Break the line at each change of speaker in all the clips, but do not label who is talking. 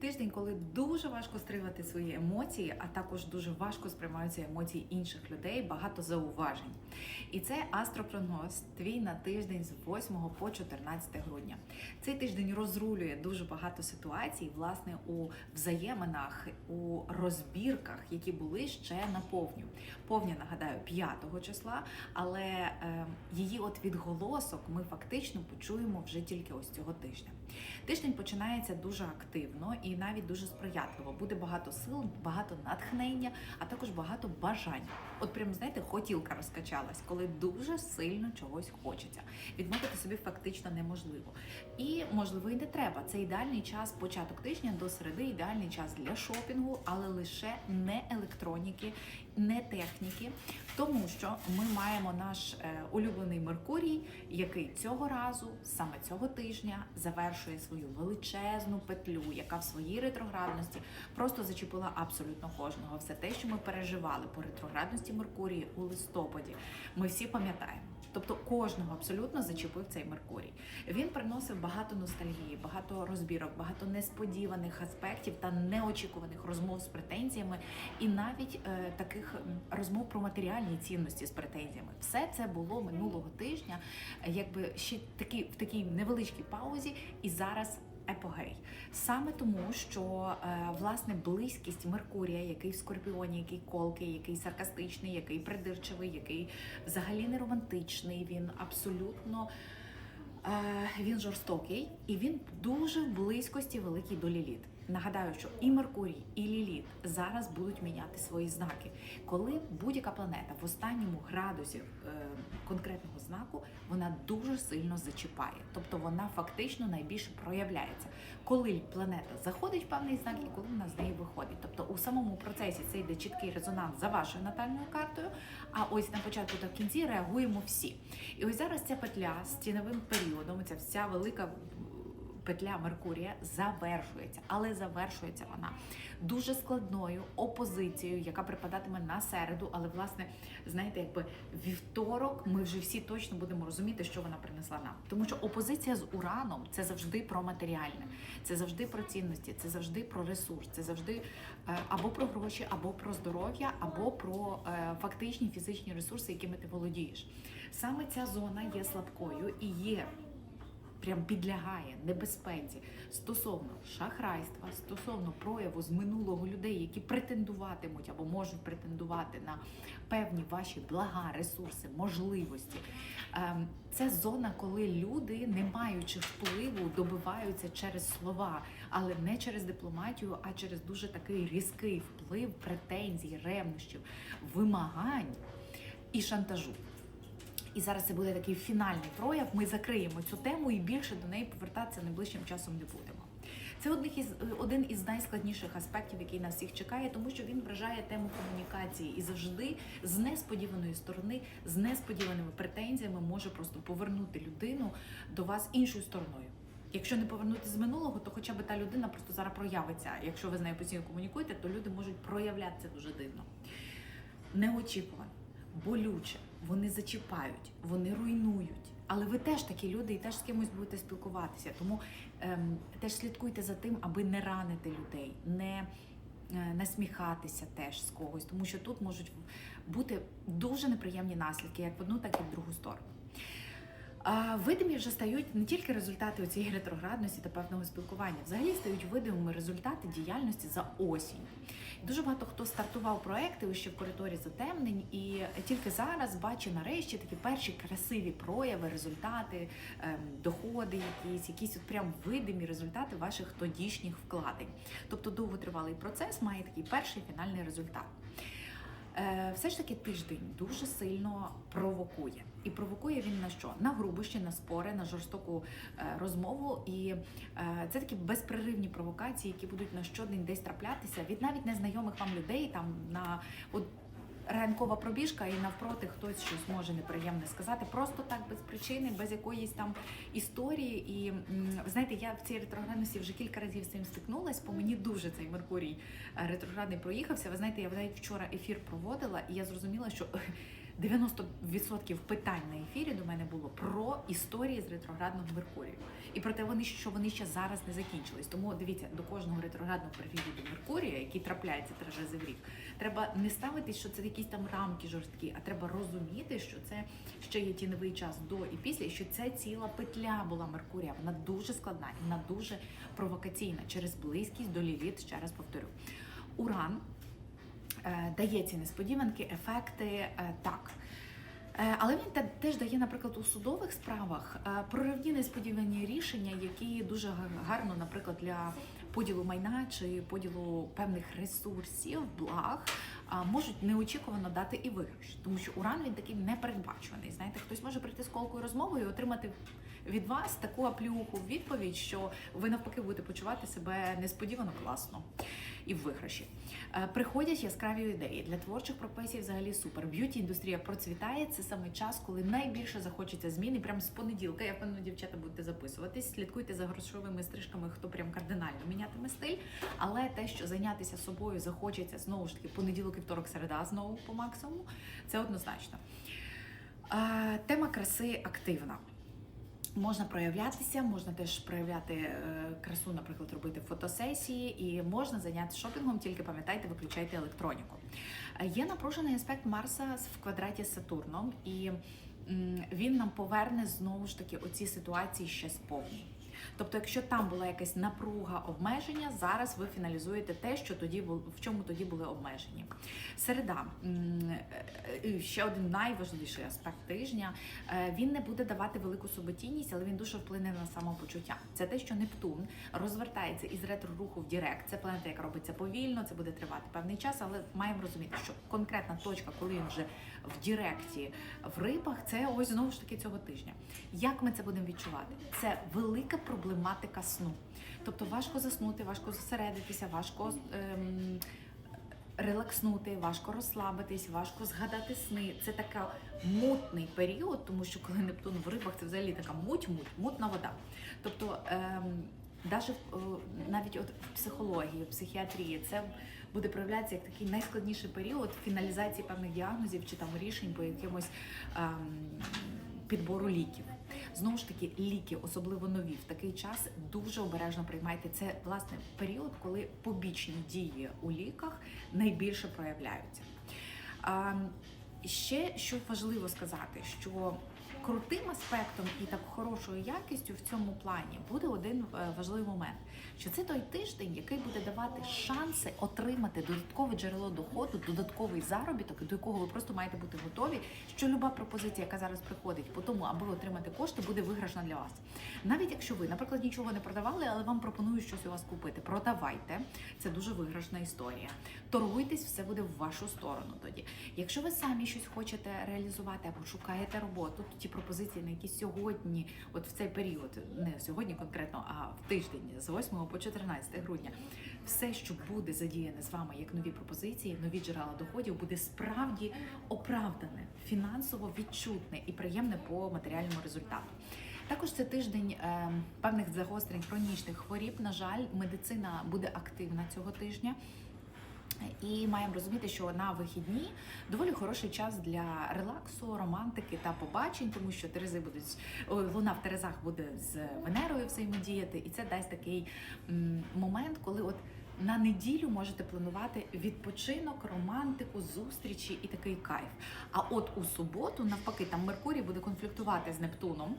Тиждень, коли дуже важко стримати свої емоції, а також дуже важко сприймаються емоції інших людей, багато зауважень. І це астропрогноз твій на тиждень з 8 по 14 грудня. Цей тиждень розрулює дуже багато ситуацій, власне, у взаєминах, у розбірках, які були ще на повню. Повня, нагадаю, 5 числа, але е, її от відголосок ми фактично почуємо вже тільки ось цього тижня. Тиждень починається дуже активно і навіть дуже сприятливо. Буде багато сил, багато натхнення, а також багато бажань. От прям знаєте, хотілка розкачалась, коли дуже сильно чогось хочеться. Відмовити собі фактично неможливо. І можливо і не треба. Це ідеальний час, початок тижня до середи, ідеальний час для шопінгу, але лише не електроніки, не техніки, тому що ми маємо наш е, улюблений Меркурій, який цього разу, саме цього тижня, завершує свою величезну петлю, яка в своїй ретроградності просто зачепила абсолютно кожного. Все те, що ми переживали по ретроградності Меркурії у листопаді, ми всі пам'ятаємо. Тобто кожного абсолютно зачепив цей Меркурій. Він приносив багато ностальгії, багато розбірок, багато несподіваних аспектів та неочікуваних розмов з претензіями, і навіть е, таких розмов про матеріальні цінності з претензіями. Все це було минулого тижня, е, якби ще такі в такій невеличкій паузі, і зараз. Епогей саме тому, що е, власне близькість Меркурія, який в Скорпіоні, який колкий, який саркастичний, який придирчивий, який взагалі не романтичний, він абсолютно е, він жорстокий і він дуже в близькості великий до Ліліт. Нагадаю, що і Меркурій, і Ліліт зараз будуть міняти свої знаки. Коли будь-яка планета в останньому градусі е, конкретного знаку вона дуже сильно зачіпає, тобто вона фактично найбільше проявляється, коли планета заходить в певний знак і коли вона з неї виходить. Тобто у самому процесі це йде чіткий резонанс за вашою натальною картою. А ось на початку та в кінці реагуємо всі. І ось зараз ця петля з ціновим періодом, ця вся велика петля Меркурія завершується, але завершується вона дуже складною опозицією, яка припадатиме на середу. Але власне, знаєте, якби вівторок ми вже всі точно будемо розуміти, що вона принесла нам. Тому що опозиція з ураном це завжди про матеріальне, це завжди про цінності, це завжди про ресурс, це завжди е, або про гроші, або про здоров'я, або про е, фактичні фізичні ресурси, якими ти володієш. Саме ця зона є слабкою і є прям підлягає небезпеці стосовно шахрайства, стосовно прояву з минулого людей, які претендуватимуть або можуть претендувати на певні ваші блага, ресурси, можливості. Ем, Це зона, коли люди, не маючи впливу, добиваються через слова, але не через дипломатію, а через дуже такий різкий вплив претензій, ревнощів, вимагань і шантажу. І зараз це буде такий фінальний прояв. Ми закриємо цю тему і більше до неї повертатися найближчим часом не будемо. Це один із один із найскладніших аспектів, який нас всіх чекає, тому що він вражає тему комунікації і завжди з несподіваної сторони, з несподіваними претензіями може просто повернути людину до вас іншою стороною. Якщо не повернути з минулого, то хоча б та людина просто зараз проявиться. Якщо ви з нею постійно комунікуєте, то люди можуть проявлятися дуже дивно. Неочікувано, болюче, вони зачіпають, вони руйнують. Але ви теж такі люди і теж з кимось будете спілкуватися. Тому ем, теж слідкуйте за тим, аби не ранити людей, не е, насміхатися теж з когось, тому що тут можуть бути дуже неприємні наслідки, як в одну, так і в другу сторону. Видимі вже стають не тільки результати цієї ретроградності та певного спілкування, взагалі стають видимими результати діяльності за осінь. Дуже багато хто стартував проекти ще в коридорі затемнень, і тільки зараз бачить нарешті такі перші красиві прояви, результати, ем, доходи, якісь, якісь от прям видимі результати ваших тодішніх вкладень. Тобто довготривалий процес має такий перший фінальний результат. Все ж таки тиждень дуже сильно провокує. І провокує він на що? На грубощі, на спори, на жорстоку е, розмову. І е, це такі безпреривні провокації, які будуть на щодень десь траплятися від навіть незнайомих вам людей. Там на от ранкова пробіжка, і навпроти хтось щось може неприємне сказати, просто так без причини, без якоїсь там історії. І знаєте, я в цій ретроградності вже кілька разів з цим стикнулась, бо мені дуже цей Меркурій е, ретроградний проїхався. Ви знаєте, я навіть вчора ефір проводила, і я зрозуміла, що 90% питань на ефірі до мене було про історії з ретроградного Меркурію. І про те, вони що вони ще зараз не закінчились. Тому дивіться, до кожного ретроградного періоду Меркурія, який трапляється рази в рік, треба не ставити, що це якісь там рамки жорсткі, а треба розуміти, що це ще є тіньовий час до і після, і що це ціла петля була Меркурія. Вона дуже складна і вона дуже провокаційна через близькість до ліліт. Ще раз повторю. Уран дає ці несподіванки, ефекти е, так. Е, Але він теж дає, наприклад, у судових справах е, проривні несподівані рішення, які дуже га- гарно, наприклад, для поділу майна чи поділу певних ресурсів, благ, можуть неочікувано дати і виграш. Тому що уран він такий непередбачуваний. Знаєте, хтось може прийти з колкою розмовою і отримати від вас таку аплюху в відповідь, що ви навпаки будете почувати себе несподівано класно і в виграші. Е, Приходять яскраві ідеї для творчих професій. Взагалі супер. Б'юті індустрія процвітає. Це саме час, коли найбільше захочеться змін. І прямо з понеділка. Я впевнена, дівчата будете записуватись. Слідкуйте за грошовими стрижками, хто прям кардинально мінятиме стиль. Але те, що зайнятися собою захочеться знову ж таки понеділок, і вівторок, середа знову по максимуму. Це однозначно. Е, Тема краси активна. Можна проявлятися, можна теж проявляти е, красу, наприклад, робити фотосесії, і можна зайнятися шопінгом, тільки пам'ятайте, виключайте електроніку. Е, Є напружений аспект Марса в квадраті з Сатурном, і він нам поверне знову ж таки оці ситуації ще сповні. Тобто, якщо там була якась напруга обмеження, зараз ви фіналізуєте те, що тоді в чому тоді були обмежені. Середа е, е, ще один найважливіший аспект тижня. Е, Він не буде давати велику суботінність, але він дуже вплине на самопочуття. Це те, що Нептун розвертається із ретро-руху в Дірект. Це планета, яка робиться повільно, це буде тривати певний час, але маємо розуміти, що конкретна точка, коли він вже в Діректі, в рибах, це ось знову ж таки цього тижня. Як ми це будемо відчувати? Це велика проблематика сну. Тобто важко заснути, важко зосередитися, важко. Ем, Релакснути, важко розслабитись, важко згадати сни. Це така мутний період, тому що коли Нептун в рибах, це взагалі така муть-муть, мутна вода. Тобто, ем, даже, навіть от в психології, в психіатрії, це буде проявлятися як такий найскладніший період фіналізації певних діагнозів чи там рішень по якимось ем, підбору ліків. Знову ж таки, ліки, особливо нові, в такий час дуже обережно приймайте. Це власне період, коли побічні дії у ліках найбільше проявляються. Ще що важливо сказати, що крутим аспектом і так хорошою якістю в цьому плані буде один е, важливий момент, що це той тиждень, який буде давати шанси отримати додаткове джерело доходу, додатковий заробіток, до якого ви просто маєте бути готові. Що люба пропозиція, яка зараз приходить по тому, аби отримати кошти, буде виграшна для вас. Навіть якщо ви, наприклад, нічого не продавали, але вам пропонують щось у вас купити, продавайте. Це дуже виграшна історія. Торгуйтесь, все буде в вашу сторону тоді. Якщо ви самі щось хочете реалізувати або шукаєте роботу, то ті пропозиції, на які сьогодні, от в цей період, не сьогодні конкретно, а в тиждень з 8 по 14 грудня, все, що буде задіяне з вами як нові пропозиції, нові джерела доходів, буде справді оправдане, фінансово відчутне і приємне по матеріальному результату. Також це тиждень е, певних загострень хронічних хворіб. На жаль, медицина буде активна цього тижня. І маємо розуміти, що на вихідні доволі хороший час для релаксу, романтики та побачень, тому що Терези будуть луна в Терезах буде з Венерою взаємодіяти, і це дасть такий момент, коли от на неділю можете планувати відпочинок, романтику, зустрічі і такий кайф. А от у суботу, навпаки, там Меркурій буде конфліктувати з Нептуном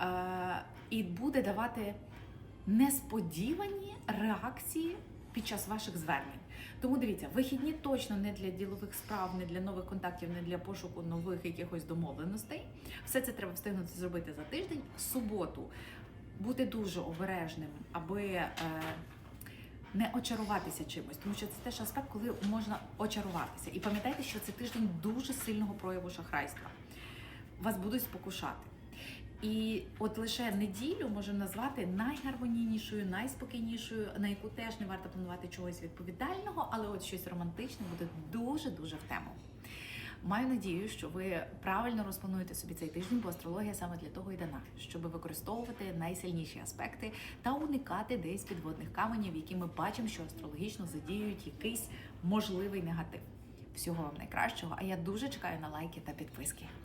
е, і буде давати несподівані реакції під час ваших звернень. Тому дивіться, вихідні точно не для ділових справ, не для нових контактів, не для пошуку нових якихось домовленостей. Все це треба встигнути зробити за тиждень. В суботу бути дуже обережним, аби е, не очаруватися чимось, тому що це теж аспект, коли можна очаруватися. І пам'ятайте, що це тиждень дуже сильного прояву шахрайства. Вас будуть спокушати. І от лише неділю можемо назвати найгармонійнішою, найспокійнішою, на яку теж не варто планувати чогось відповідального, але от щось романтичне буде дуже дуже в тему. Маю надію, що ви правильно розплануєте собі цей тиждень, бо астрологія саме для того і дана, щоб використовувати найсильніші аспекти та уникати десь підводних каменів, які ми бачимо, що астрологічно задіюють якийсь можливий негатив. Всього вам найкращого. А я дуже чекаю на лайки та підписки.